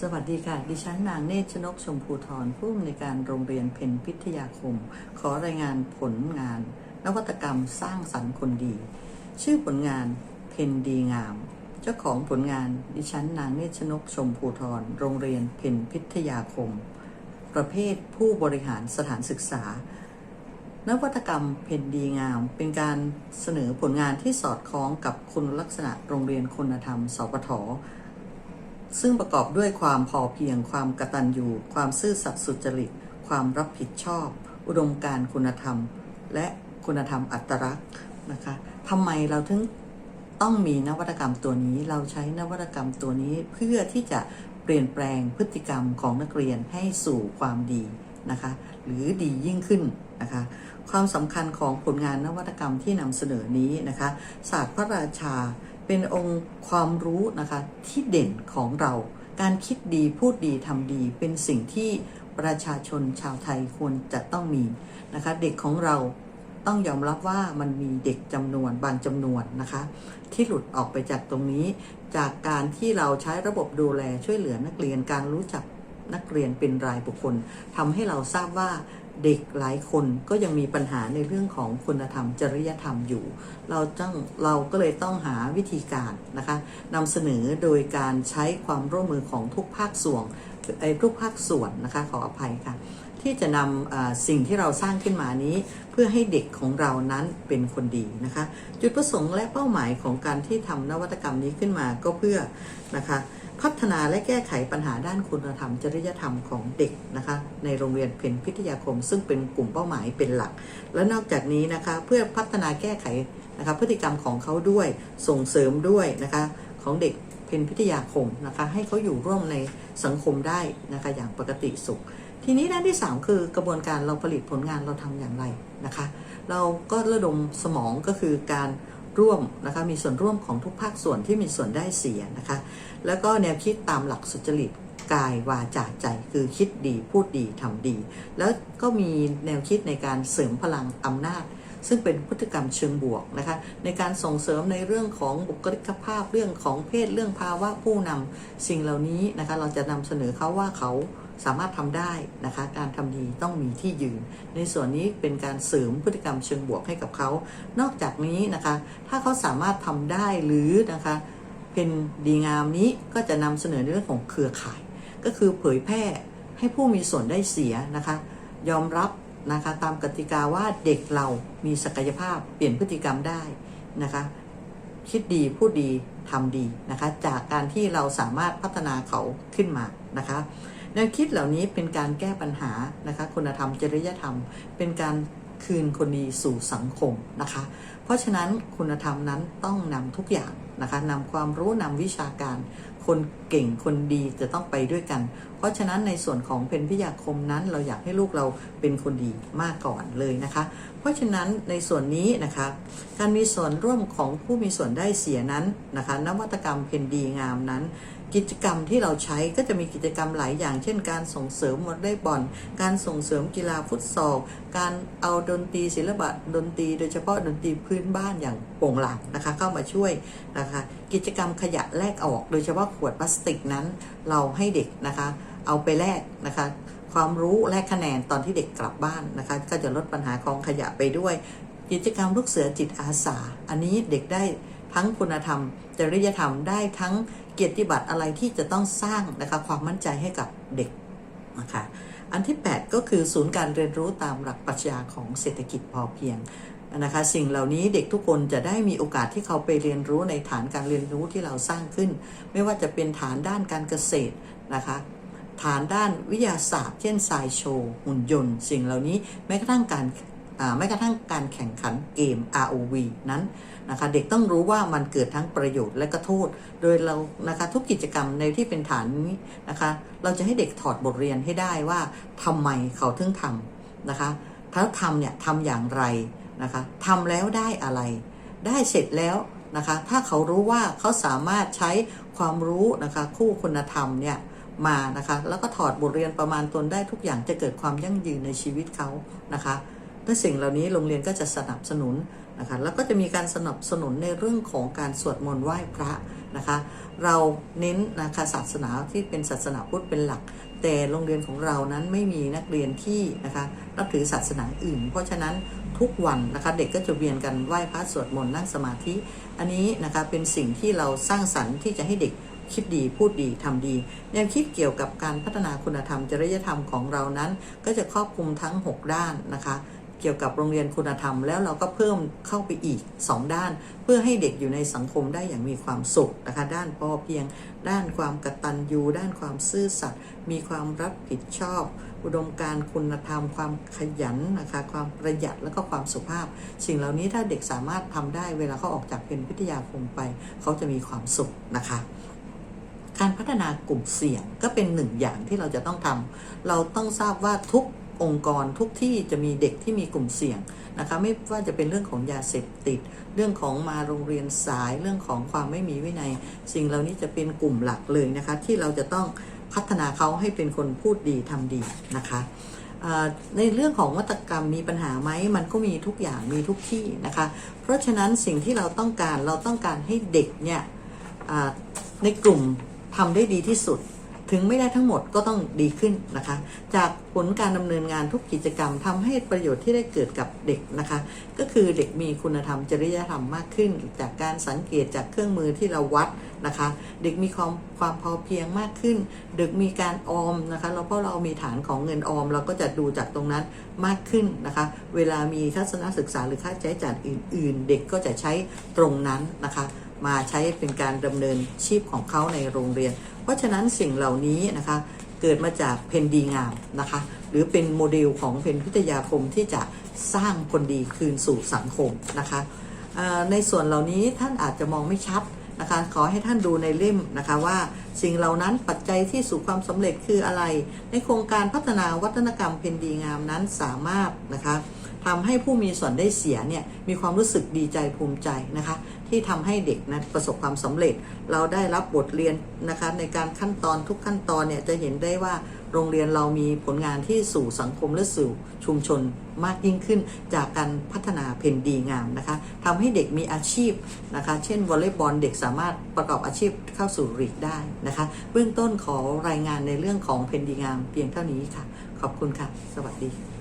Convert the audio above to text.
สวัสดีค่ะ ดิฉันนางเนชนกชมพูทรผู้อำนวยการโรงเรียนเพนพิทยาคม ขอรายงานผลงาน นวัตกรรมสร้างสรรค์คนดี ชื่อผลงานเพนดีงาม เจ้าของผลงานดิฉันนางเนชนกชมพูทรโรงเรียนเพนพิทยาคม ประเภทผู้บริหารสถานศึกษา นวัตกรรมเพนดีงาม เป็นการเสนอผลงานที่สอดคล้องกับคุณลักษณะโรงเรียนคุณธรรมสปท ซึ่งประกอบด้วยความพอเพียง ความกตัญญู ความซื่อสัตย์สุจริต ความรับผิดชอบ อุดมการณ์คุณธรรม และคุณธรรมอัตลักษณ์นะคะทำไมเราถึงต้องมีนวัตกรรมตัวนี้ เราใช้นวัตกรรมตัวนี้เพื่อที่จะเปลี่ยนแปลงพฤติกรรมของนักเรียนให้สู่ความดีนะคะ หรือดียิ่งขึ้นนะคะ ความสำคัญของผลงานนวัตกรรมที่นำเสนอนี้นะคะ ศาสตร์พระราชา เป็นองค์ความรู้นะคะที่เด่นของเรา การคิดดีพูดดีทำดี เป็นสิ่งที่ประชาชนชาวไทยควรจะต้องมีนะคะ เด็กของเราต้องยอมรับว่ามันมีเด็กจำนวนบางจำนวนนะคะ ที่หลุดออกไปจากตรงนี้ จากการที่เราใช้ระบบดูแลช่วยเหลือนักเรียนการรู้จักนักเรียนเป็นรายบุคคลทำให้เราทราบว่า เด็กหลายคนก็ยังมีปัญหาในเรื่องของคุณธรรมจริยธรรมอยู่ เราต้องเราก็เลยต้องหาวิธีการนะคะนำเสนอโดยการใช้ความร่วมมือของทุกภาคส่วนไอ้ทุกภาคส่วนนะคะขออภัยค่ะ ที่จะนำสิ่งที่เราสร้างขึ้นมานี้ เพื่อให้เด็กของเรานั้นเป็นคนดีนะคะ จุดประสงค์และเป้าหมายของการที่ทำนวัตกรรมนี้ขึ้นมาก็เพื่อนะคะ พัฒนาและแก้ไขปัญหาด้านคุณธรรม จริยธรรมของเด็กนะคะในโรงเรียนเพนพิทยาคม ซึ่งเป็นกลุ่มเป้าหมายเป็นหลัก และนอกจากนี้นะคะเพื่อพัฒนาแก้ไขนะคะพฤติกรรมของเขาด้วยส่งเสริมด้วยนะคะของเด็กเพนพิทยาคมนะคะให้เขาอยู่ร่วมในสังคมได้นะคะอย่างปกติสุข ทีนี้ด้านที่ 3 คือกระบวนการเราผลิตผลงานเราทำอย่างไรนะคะ เราก็ระดมสมองก็คือการ ร่วมนะคะมีส่วนร่วมของทุกภาคส่วนที่มีส่วนได้เสียนะคะแล้วก็แนวคิดตามหลักสุจริตกายวาจาใจคือคิดดีพูดดีทำดี แล้วก็มีแนวคิดในการเสริมพลังอำนาจ ซึ่งเป็นพฤติกรรมเชิงบวกนะคะในการส่งเสริมในเรื่องของบุคลิกภาพเรื่องของเพศเรื่องภาวะผู้นำสิ่งเหล่านี้นะคะเราจะนำเสนอเขาว่าเขา สามารถทำได้นะคะการทำดีต้องมีที่ยืน ในส่วนนี้เป็นการเสริมพฤติกรรมเชิงบวกให้กับเขา นอกจากนี้นะคะ ถ้าเขาสามารถทำได้หรือนะคะเป็นดีงามนี้ก็จะนำเสนอในเรื่องของเครือข่าย ก็คือเผยแพร่ให้ผู้มีส่วนได้เสียนะคะ ยอมรับนะคะตามกติกาว่าเด็กเรามีศักยภาพเปลี่ยนพฤติกรรมได้นะคะ คิดดีพูดดีทำดีนะคะ จากการที่เราสามารถพัฒนาเขาขึ้นมานะคะ แนวคิดเหล่านี้เป็นการแก้ปัญหานะคะคุณธรรมจริยธรรม เป็นการคืนคนดีสู่สังคมนะคะ เพราะฉะนั้นคุณธรรมนั้นต้องนำทุกอย่างนะคะนำความรู้นำวิชาการ คนเก่งคนดีจะต้องไปด้วยกัน เพราะฉะนั้นในส่วนของเพนพิยาคมนั้น เราอยากให้ลูกเราเป็นคนดีมากก่อนเลยนะคะ เพราะฉะนั้นในส่วนนี้นะคะการมีส่วนร่วมของผู้มีส่วนได้เสียนั้นนะคะนวัตกรรมเพนดีงามนั้นกิจกรรมที่เราใช้ก็จะมีกิจกรรมหลายอย่าง เช่น การส่งเสริมวอลเลย์บอลการส่งเสริมกีฬาฟุตซอลการเอาดนตรีศิลปะดนตรี โดยเฉพาะดนตรีพื้นบ้านอย่างโป่งหลังนะคะ เข้ามาช่วยนะคะกิจกรรมขยะแลกออก โดยเฉพาะขวดพลาสติกนั้นเราให้เด็กนะคะเอาไปแลกนะคะความรู้แลกคะแนนตอนที่เด็กกลับบ้านนะคะก็จะลดปัญหาของขยะไปด้วย กิจกรรมลูกเสือจิตอาสา อันนี้เด็กได้ ทั้งคุณธรรม จริยธรรมได้ทั้งเกียรติบัตรอะไรที่จะต้องสร้างนะคะความมั่นใจให้กับเด็กนะคะอันที่ 8 ก็คือศูนย์การเรียนรู้ตามหลักปรัชญาของเศรษฐกิจพอเพียงนะคะสิ่งเหล่านี้เด็กทุกคนจะได้มีโอกาสที่เขาไปเรียนรู้ในฐานการเรียนรู้ที่เราสร้างขึ้น ไม่ว่าจะเป็นฐานด้านการเกษตรนะคะฐานด้านวิทยาศาสตร์ เช่นไซโชว์ หุ่นยนต์ สิ่งเหล่านี้แม้กระทั่งการ แม้กระทั่งการแข่งขันเกม ROV นั้นนะคะเด็กต้องรู้ว่ามันเกิดทั้งประโยชน์และก็โทษ โดยเรานะคะทุกกิจกรรมในที่เป็นฐานนี้นะคะเราจะให้เด็กถอดบทเรียนให้ได้ว่าทำไมเขาถึงทำนะคะถ้าทำเนี่ยทำอย่างไรนะคะทำแล้วได้อะไร ได้เสร็จแล้วนะคะถ้าเขารู้ว่าเขาสามารถใช้ความรู้นะคะคู่คุณธรรมเนี่ยมานะคะแล้วก็ถอดบทเรียนประมาณตนได้ทุกอย่างจะเกิดความยั่งยืนในชีวิตเขานะคะ ด้วยสิ่งเหล่านี้โรงเรียนก็จะสนับสนุนนะคะแล้วก็จะมีการสนับสนุนในเรื่องของการสวดมนต์ไหว้พระนะคะเราเน้นนะคะศาสนาที่เป็นศาสนาพุทธเป็นหลัก แต่โรงเรียนของเรานั้นไม่มีนักเรียนที่นะคะนับถือศาสนาอื่น เพราะฉะนั้นทุกวันนะคะเด็กก็จะเวียนกันไหว้พระสวดมนต์นั่งสมาธิ อันนี้นะคะเป็นสิ่งที่เราสร้างสรรค์ที่จะให้เด็กคิดดีพูดดีทำดีแนวคิดเกี่ยวกับการพัฒนาคุณธรรมจริยธรรมของเรานั้น ก็จะครอบคลุมทั้ง 6 ด้านนะคะ เกี่ยวกับโรงเรียนคุณธรรม แล้วเราก็เพิ่มเข้าไปอีก 2 ด้าน เพื่อให้เด็กอยู่ในสังคมได้อย่างมีความสุขนะคะด้านพอเพียง ด้านความกตัญญูด้านความซื่อสัตย์มีความรับผิดชอบ อุดมการคุณธรรม ความขยันนะคะความประหยัดแล้วก็ความสุภาพ สิ่งเหล่านี้ถ้าเด็กสามารถทำได้เวลาเขาออกจากเป็นพิทยาคมไป เขาจะมีความสุขนะคะการพัฒนากลุ่มเสี่ยงก็เป็นหนึ่งอย่างที่เราจะต้องทำเราต้องทราบว่าทุก องค์กรทุกที่จะมีเด็กที่มีกลุ่มเสี่ยงนะคะไม่ว่าจะเป็นเรื่องของยาเสพติด เรื่องของมาโรงเรียนสายเรื่องของความไม่มีวินัย สิ่งเหล่านี้จะเป็นกลุ่มหลักเลยนะคะที่เราจะต้องพัฒนาเขาให้เป็นคนพูดดีทำดีนะคะในเรื่องของวัตกรรมมีปัญหาไหมมันก็มีทุกอย่างมีทุกที่นะคะ เพราะฉะนั้นสิ่งที่เราต้องการเราต้องการให้เด็กเนี่ยในกลุ่มทำได้ดีที่สุด ถึงไม่ได้ทั้งหมดก็ต้องดีขึ้นนะคะ จากผลการดำเนินงานทุกกิจกรรมทำให้ประโยชน์ที่ได้เกิดกับเด็กนะคะ ก็คือเด็กมีคุณธรรมจริยธรรมมากขึ้น จากการสังเกตจากเครื่องมือที่เราวัดนะคะ เด็กมีความความพอเพียงมากขึ้น เด็กมีการออมนะคะเราเพราะเรามีฐานของเงินออม เราก็จะดูจากตรงนั้นมากขึ้นนะคะ เวลามีทัศนศึกษาหรือค่าใช้จ่ายอื่น ๆ เด็กก็จะใช้ตรงนั้นนะคะ มาใช้เป็นการดำเนินชีพของเขาในโรงเรียน เพราะฉะนั้นสิ่งเหล่านี้นะคะเกิดมาจากเพนดีงามนะคะหรือเป็นโมเดลของเพนพิทยาคมที่จะสร้างคนดีคืนสู่สังคมนะคะในส่วนเหล่านี้ท่านอาจจะมองไม่ชัดนะคะขอให้ท่านดูในเล่มนะคะว่าสิ่งเหล่านั้นปัจจัยที่สู่ความสำเร็จคืออะไร ในโครงการพัฒนาวัฒนกรรมเพนดีงามนั้นสามารถนะคะ ทำให้ผู้มีส่วนได้เสียเนี่ยมีความรู้สึกดีใจภูมิใจนะคะที่ทำให้เด็กนะประสบความสำเร็จ เราได้รับบทเรียนนะคะในการขั้นตอนทุกขั้นตอนเนี่ยจะเห็นได้ว่าโรงเรียนเรามีผลงานที่สู่สังคมและสู่ชุมชนมากยิ่งขึ้น จากการพัฒนาเพนดีงามนะคะทำให้เด็กมีอาชีพนะคะ เช่นวอลเลย์บอลเด็กสามารถประกอบอาชีพเข้าสู่รีกได้นะคะเบื้องต้นขอรายงานในเรื่องของเพนดีงามเพียงเท่านี้ค่ะ ขอบคุณค่ะ สวัสดี